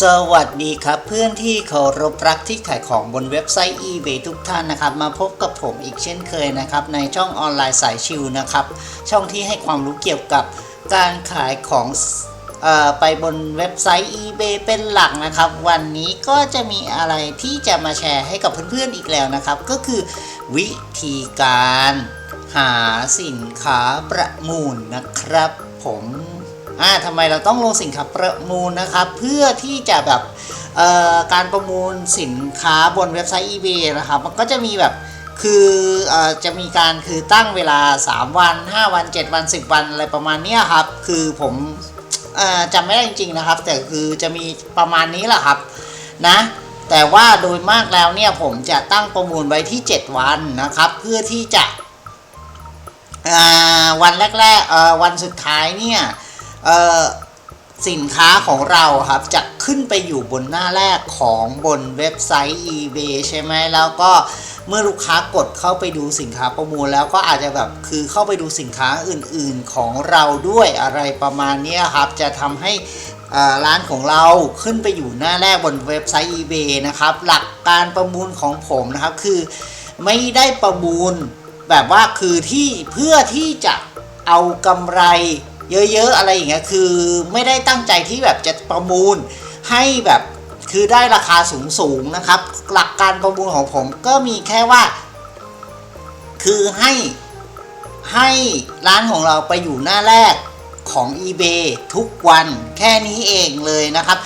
สวัสดีครับเพื่อนที่เคารพรักที่ขายของบนเว็บไซต์ eBay ทุกท่านนะครับ มาพบกับผมอีกเช่นเคยนะครับ ในช่องออนไลน์สายชิวนะครับ ช่องที่ให้ความรู้เกี่ยวกับการขายของออไปบนเว็บไซต์ eBay เป็นหลักนะครับ วันนี้ก็จะมีอะไรที่จะมาแชร์ให้กับเพื่อนๆอีกแล้วนะครับ ก็คือวิธีการหาสินค้าประมูลนะครับ ผม อ่าทำไมเราต้องลงสินค้าประมูลนะครับ เพื่อที่จะแบบเอ่อการประมูลสินค้าบนเว็บไซต์ eBay นะครับ มันก็จะมีแบบคือเอ่อจะมีการคือตั้งเวลา 3 วัน 5 วัน 7 วัน 10 วันอะไรประมาณนี้ครับ คือผมเอ่อจำไม่ได้จริงๆนะครับ แต่คือจะมีประมาณนี้แหละครับนะแต่ว่าโดยมากแล้วเนี่ยผมจะตั้งประมูลไว้ที่ 7 วันนะครับ เพื่อที่จะอ่าวันแรกๆเอ่อวันสุดท้ายเนี่ย สินค้าของเราครับจะขึ้นไปอยู่บนหน้าแรกของบนเว็บไซต์ eBay ใช่ไหมแล้วก็เมื่อลูกค้ากดเข้าไปดูสินค้าประมูลแล้วก็อาจจะแบบคือเข้าไปดูสินค้าอื่นๆของเราด้วยอะไรประมาณนี้ครับ จะทำให้ร้านของเราขึ้นไปอยู่หน้าแรกบนเว็บไซต์ eBay นะครับ หลักการประมูลของผมนะครับคือไม่ได้ประมูลแบบว่าคือที่เพื่อที่จะเอากำไร เยอะๆอะไรอย่างเงี้ยคือไม่ได้ตั้งใจที่แบบจะประมูลให้แบบคือได้ราคาสูงๆนะครับ หลักการประมูลของผมก็มีแค่ว่า คือให้ให้ร้านของเราไปอยู่หน้าแรกของ eBay ทุกวันแค่นี้เองเลยนะครับ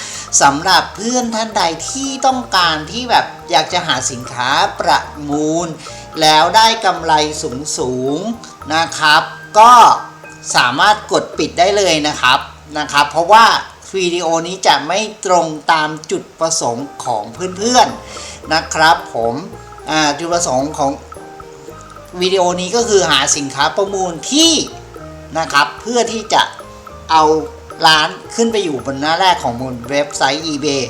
สำหรับเพื่อนท่านใดที่ต้องการที่แบบอยากจะหาสินค้าประมูล แล้วได้กำไรสูงๆนะครับ ก็ สามารถกดปิดได้เลยนะครับนะครับ เพราะว่าวิดีโอนี้จะไม่ตรงตามจุดประสงค์ของเพื่อนๆนะครับผมอ่าจุดประสงค์ของวิดีโอนี้ก็คือหาสินค้าประมูลที่นะครับเพื่อที่จะเอาร้านขึ้นไปอยู่บนหน้าแรกของบนเว็บไซต์ eBay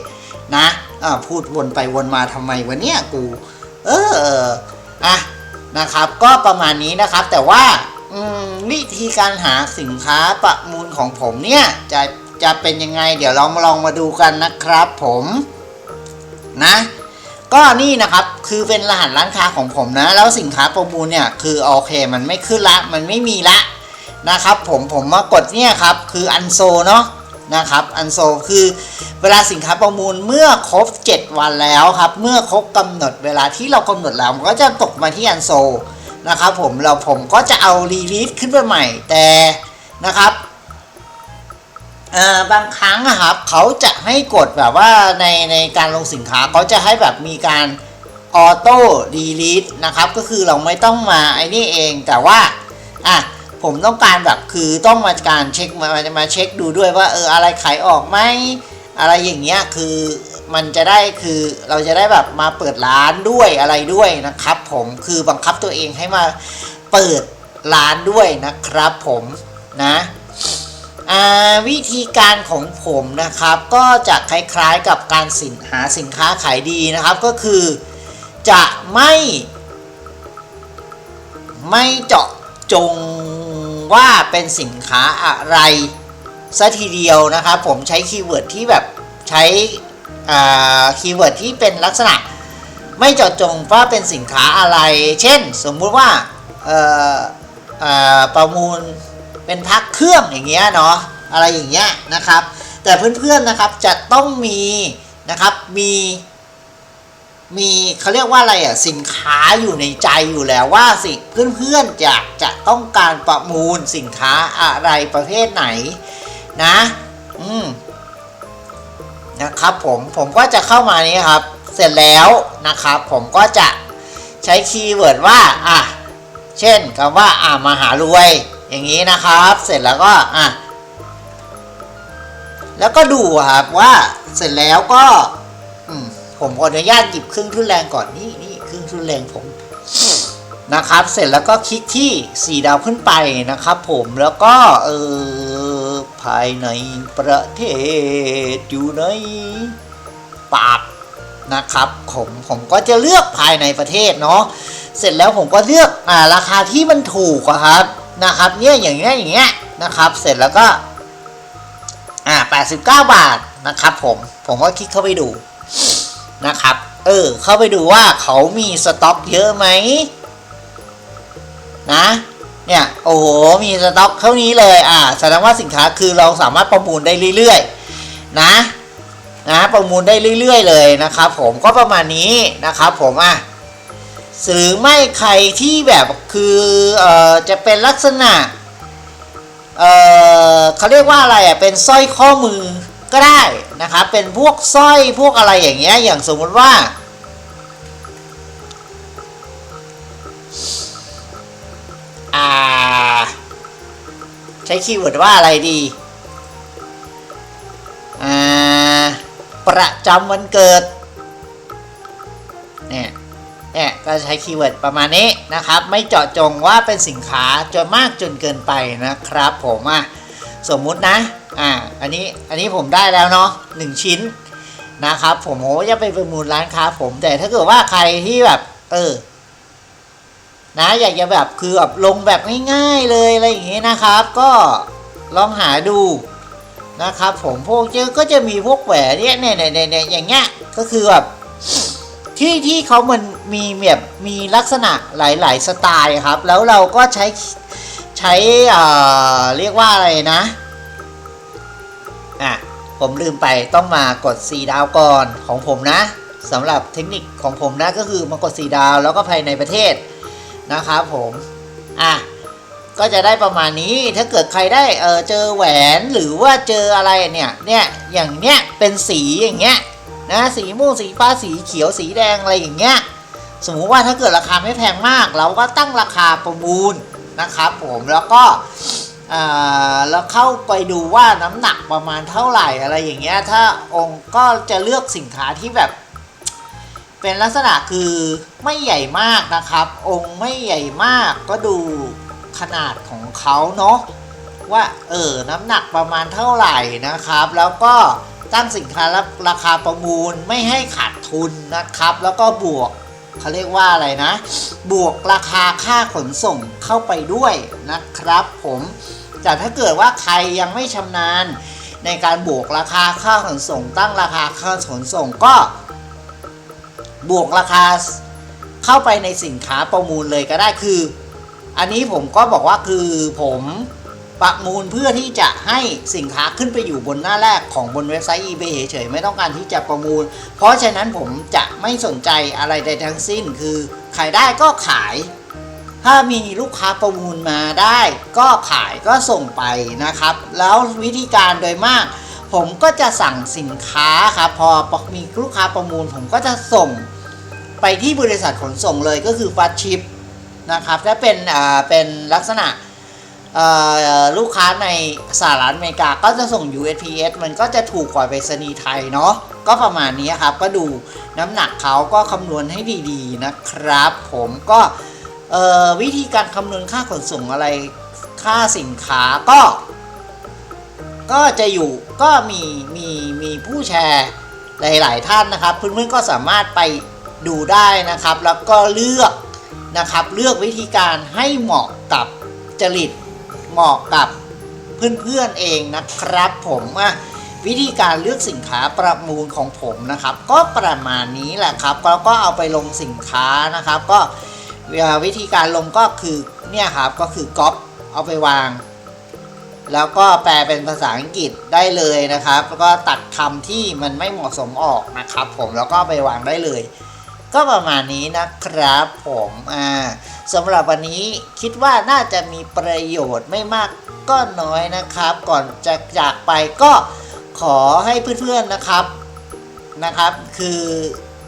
นะอ่าพูดวนไปวนมาทำไมวะเนี่ยกู เอออะนะครับ ก็ประมาณนี้นะครับแต่ว่า วิธีการหาสินค้าประมูลของผมเนี่ยจะจะเป็นยังไง เดี๋ยวลองมาลองมาดูกันนะครับผมนะ ก็นี่นะครับคือเป็นรหัสร้านค้าของผมนะ แล้วสินค้าประมูลเนี่ยคือโอเคมันไม่ขึ้นละมันไม่มีละนะครับผมผมมากดเนี่ยครับคืออันโซเนาะนะครับอันโซคือเวลาสินค้าประมูลเมื่อครบ 7 วันแล้วครับ เมื่อครบกำหนดเวลาที่เรากำหนดแล้วมันก็จะตกมาที่อันโซ นะครับผมเราผมก็จะเอารีลีสขึ้นไปใหม่แต่นะครับบางครั้งอะครับเขาจะให้กดแบบว่าในในการลงสินค้าเขาจะให้แบบมีการออโต้ดีลีทนะครับก็คือเราไม่ต้องมาไอ้นี่เองแต่ว่าอะผมต้องการแบบคือต้องมาการเช็คมามามาเช็คดูด้วยว่าเอออะไรขายออกไหมอะไรอย่างเงี้ยคือ มันจะได้คือเราจะได้แบบมาเปิดร้านด้วยอะไรด้วยนะครับ ผมคือบังคับตัวเองให้มาเปิดร้านด้วยนะครับ ผมนะวิธีการของผมนะครับก็จะคล้ายๆกับการสินหาสินค้าขายดีนะครับก็คือจะไม่ไม่เจาะจงว่าเป็นสินค้าอะไรซะทีเดียวนะครับ ผมใช้คีย์เวิร์ดที่แบบใช้ คีย์เวิร์ดที่เป็นลักษณะ ไม่เจาะจงว่าเป็นสินค้าอะไร เช่น สมมุติว่าประมูลเป็นพักเครื่องอย่างเงี้ยเนาะอะไรอย่างเงี้ยนะครับ แต่เพื่อนๆนะครับจะต้องมีนะครับมีมีเขาเรียกว่าอะไรอะสินค้าอยู่ในใจอยู่แล้วว่าสิเพื่อนๆจะจะต้องการประมูลสินค้าอะไรประเภทไหนนะ อืม นะครับผมผมก็จะเข้ามานี้ครับ เสร็จแล้วนะครับผมก็จะใช้คีย์เวิร์ดว่าอะเช่นคำว่าอ่ามหารวยอย่างนี้นะครับ เสร็จแล้วก็อะแล้วก็ดูครับว่าเสร็จแล้วก็อืผมขออนุญาตหยิบเครื่องทุนแรงก่อนนี่นี่เครื่องทุนแรงผมนะครับ เสร็จแล้วก็คลิกที่สีดาวขึ้นไปนะครับ ผมแล้วก็เออ ภายในประเทศอยู่ในปากนะครับผมผมก็จะเลือกภายในประเทศเนาะเสร็จแล้วผมก็เลือกอ่าราคาที่มันถูกอะครับนะครับเนี่ยอย่างเงี้ยอย่างเงี้ยนะครับ เสร็จแล้วก็อ่า89 บาทนะครับ ผมผมก็คลิกเข้าไปดูนะครับ เออ เข้าไปดูว่าเขามีสต็อกเยอะไหมนะ เนี่ยโอ้โหมีสต็อกเท่านี้เลยอ่าแสดงว่าสินค้าคือเราสามารถประมูลได้เรื่อยๆนะนะประมูลได้เรื่อย ๆ เลยนะครับผมก็ประมาณนี้นะครับผมอะหรือไม่ใครที่แบบคือเอ่อจะเป็นลักษณะเอ่อเขาเรียกว่าอะไรอะเป็นสร้อยข้อมือก็ได้นะครับเป็นพวกสร้อยพวกอะไรอย่างเงี้ยอย่างสมมติว่า อ่า ใช้คีย์เวิร์ดว่าอะไรดี อ่า ประจำวันเกิด เนี่ย เนี่ย ก็ใช้คีย์เวิร์ดประมาณนี้นะครับ ไม่เจาะจงว่าเป็นสินค้าจนมากจนเกินไปนะครับ ผมอะสมมุตินะ อ่า อันนี้ อันนี้ผมได้แล้วเนาะหนึ่งชิ้นนะครับ ผมโอ้จะไปประมูลร้านค้าผม แต่ถ้าเกิดว่าใครที่แบบ เออ นะอยากจะแบบคือแบบลงแบบง่ายๆเลยอะไรอย่างงี้นะครับ ก็ลองหาดูนะครับ ผมพวกเจอก็จะมีพวกแหวนเนี่ยเนี่ยเนี่ยเนี่ยอย่างเงี้ยก็คือแบบที่ที่เขามันมีแบบมีลักษณะหลายๆสไตล์ครับ แล้วเราก็ใช้ใช้เอ่าเรียกว่าอะไรนะอะผมลืมไปต้องมากด 4 ดาวก่อนของผมนะสำหรับเทคนิคของผมนะก็คือมากด 4 ดาวแล้วก็ภายในประเทศ นะครับผมอะก็จะได้ประมาณนี้ถ้าเกิดใครได้เออเจอแหวนหรือว่าเจออะไรเนี่ยเนี่ยอย่างเนี้ยเป็นสีอย่างเงี้ยนะสีม่วงสีฟ้าสีเขียวสีแดงอะไรอย่างเงี้ยสมมุติว่าถ้าเกิดราคาไม่แพงมาก เราก็ตั้งราคาประมูลนะครับผมแล้วก็อ่าแล้วเข้าไปดูว่าน้ำหนักประมาณเท่าไหร่อะไรอย่างเงี้ยถ้าองค์ก็จะเลือกสินค้าที่แบบ เป็นลักษณะคือไม่ใหญ่มากนะครับ องค์ไม่ใหญ่มากก็ดูขนาดของเขาเนาะว่าเออน้ำหนักประมาณเท่าไหร่นะครับ แล้วก็ตั้งสินค้าราคาประมูลไม่ให้ขาดทุนนะครับ แล้วก็บวกเขาเรียกว่าอะไรนะ บวกราคาค่าขนส่งเข้าไปด้วยนะครับ ผมแต่ถ้าเกิดว่าใครยังไม่ชำนาญในการบวกราคาค่าขนส่ง ตั้งราคาค่าขนส่งก็ บวกราคาเข้าไปในสินค้าประมูลเลยก็ได้คือ อันนี้ผมก็บอกว่าคือผมประมูลเพื่อที่จะให้สินค้าขึ้นไปอยู่บนหน้าแรกของบนเว็บไซต์ eBay เฉยๆไม่ต้องการที่จะประมูล เพราะฉะนั้นผมจะไม่สนใจอะไรใดทั้งสิ้น คือขายได้ก็ขาย ถ้ามีลูกค้าประมูลมาได้ ก็ขายก็ส่งไปนะครับ แล้ววิธีการโดยมาก ผมก็จะสั่งสินค้าครับพอมีลูกค้าประมูล ผมก็จะส่ง ไปที่บริษัทขนส่งเลยก็คือฟัดชิปนะครับถ้าเป็นอ่าเป็นลักษณะลูกค้าในสหรัฐอเมริกาก็จะส่ง USPS มันก็จะถูกกว่าไปรษณีย์ไทยเนาะก็ประมาณนี้ครับ ก็ดูน้ำหนักเขาก็คำนวณให้ดีๆนะครับ ผมก็วิธีการคำนวณค่าขนส่งอะไรค่าสินค้าก็ ก็จะอยู่ก็มีมีมีผู้แชร์หลาย ๆ ท่านนะครับ เพื่อนๆก็สามารถไป ดูได้นะครับ แล้วก็เลือกนะครับ เลือกวิธีการให้เหมาะกับจริตเหมาะกับเพื่อนๆเองนะครับ ผมอะวิธีการเลือกสินค้าประมูลของผมนะครับ ก็ประมาณนี้แหละครับแล้วก็เอาไปลงสินค้านะครับ ก็วิธีการลงก็คือเนี่ยครับก็คือก๊อปเอาไปวาง แล้วก็แปลเป็นภาษาอังกฤษได้เลยนะครับ แล้วก็ตัดคำที่มันไม่เหมาะสมออกนะครับ ผมแล้วก็ไปวางได้เลย ก็ประมาณนี้นะครับผมอ่าสำหรับวันนี้คิดว่าน่าจะมีประโยชน์ไม่มากก็น้อยนะครับ ก่อนจะจากไปก็ขอให้เพื่อนๆนะครับนะครับ คือ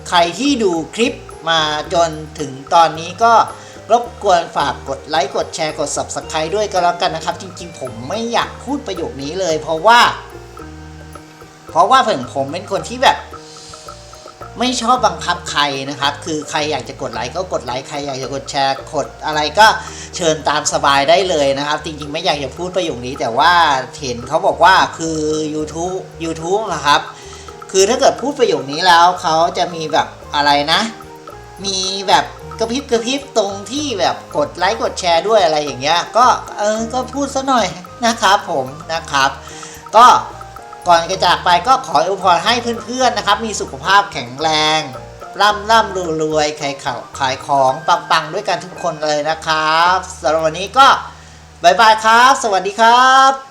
ใครที่ดูคลิปมาจนถึงตอนนี้ก็รบกวนฝากกดไลค์กดแชร์กด Subscribe ด้วยก็แล้วกันนะครับ จริงๆ ผมไม่อยากพูดประโยคนี้เลย เพราะว่า เพราะว่าผมผมเป็นคนที่แบบ ไม่ชอบบังคับใครนะครับ คือใครอยากจะกดไลค์ก็กดไลค์ใครอยากจะกดแชร์กดอะไรก็เชิญตามสบายได้เลยนะครับ จริงๆ ไม่อยากจะพูดประโยคนี้ แต่ว่าเห็นเขาบอกว่าคือ YouTube YouTube นะครับ คือถ้าเกิดพูดประโยคนี้แล้วเขาจะมีแบบอะไรนะ มีแบบกระพริบกระพริบตรงที่แบบกดไลค์กดแชร์ด้วยอะไรอย่างเงี้ย ก็เออก็พูดซะหน่อยนะครับผมนะครับ ก็ ก่อนจะจากไปก็ขออวยพรให้เพื่อนๆนะครับ มีสุขภาพแข็งแรง ร่ำร่ำรวยรวยขายขขายของปังๆ ด้วยกันทุกคนเลยนะครับสำหรับวันนี้ก็บายบายครับ สวัสดีครับ